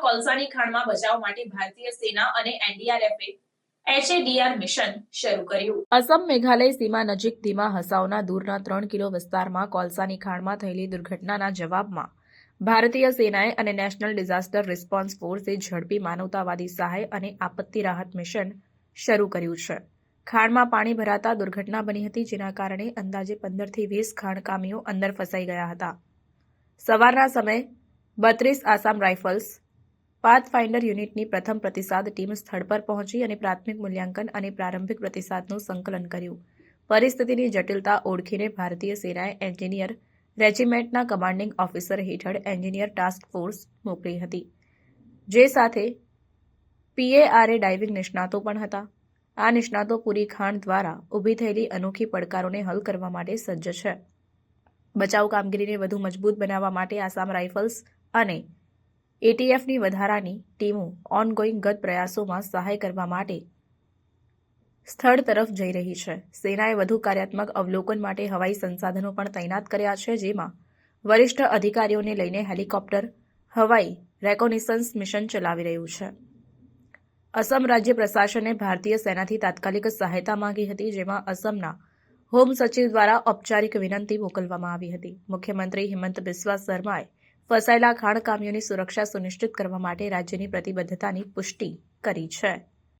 કોલસાની ખાણમાં બચાવ માટે ભારતીય સેના અને એનડીઆરએફે અસમ મેઘાલય સીમા નજીક ધીમા હસાઓના દૂરના ત્રણ કિલો વિસ્તારમાં કોલસાની ખાણમાં થયેલી દુર્ઘટનાના જવાબમાં ભારતીય સેનાએ અને નેશનલ ડિઝાસ્ટર રિસ્પોન્સ ફોર્સે ઝડપી માનવતાવાદી સહાય અને આપત્તિ રાહત મિશન શરૂ કર્યું છે. ખાણમાં પાણી ભરાતા દુર્ઘટના બની હતી જેના કારણે અંદાજે પંદરથી વીસ ખાણકામીઓ અંદર ફસાઈ ગયા હતા. સવારના સમયે બત્રીસ આસામ રાઇફલ્સ. પાથફાઇન્ડર યુનિટની પ્રથમ પ્રતિસાદ ટીમ સ્થળ પર પહોંચી અને પ્રાથમિક મૂલ્યાંકન અને પ્રારંભિક પ્રતિસાદનું સંકલન કર્યું. પરિસ્થિતિની જટિલતા ઓળખીને ભારતીય સેનાએ એન્જિનિયર રેજિમેન્ટના કમાન્ડિંગ ઓફિસર હેઠળ એન્જિનિયર ટાસ્ક ફોર્સ મોકલી હતી. જે સાથે પીએઆરએ ડાઇવિંગ નિષ્ણાતો પણ હતા. આ નિષ્ણાતો પૂરી ખાણ દ્વારા ઊભી થયેલી અનોખી પડકારોને હલ કરવા માટે સજ્જ છે. બચાવ કામગીરીને વધુ મજબૂત બનાવવા માટે આસામ રાઇફલ્સ અને એટીએફની વધારાની ટીમો ઓનગોઈંગ ગત પ્રયાસોમાં સહાય કરવા માટે સ્થળ તરફ જઈ રહી છે. સેનાએ વધુ કાર્યાત્મક અવલોકન માટે હવાઈ સંસાધનો પણ તૈનાત કર્યા છે, જેમાં વરિષ્ઠ અધિકારીઓને લઈને હેલિકોપ્ટર, હવાઈ રેકોનિસન્સ મિશન ચલાવી રહ્યું છે. અસમ રાજ્ય પ્રશાસને ભારતીય સેનાથી તાત્કાલિક સહાયતા માંગી હતી, જેમાં અસમના હોમ સચિવ દ્વારા ઔપચારિક વિનંતી મોકલવામાં આવી હતી. મુખ્યમંત્રી હિમંત બિસ્વા શર્માએ ફસાયેલા ખાણકામીઓની સુરક્ષા સુનિશ્ચિત કરવા માટે રાજ્યની પ્રતિબદ્ધતાની પુષ્ટિ કરી છે.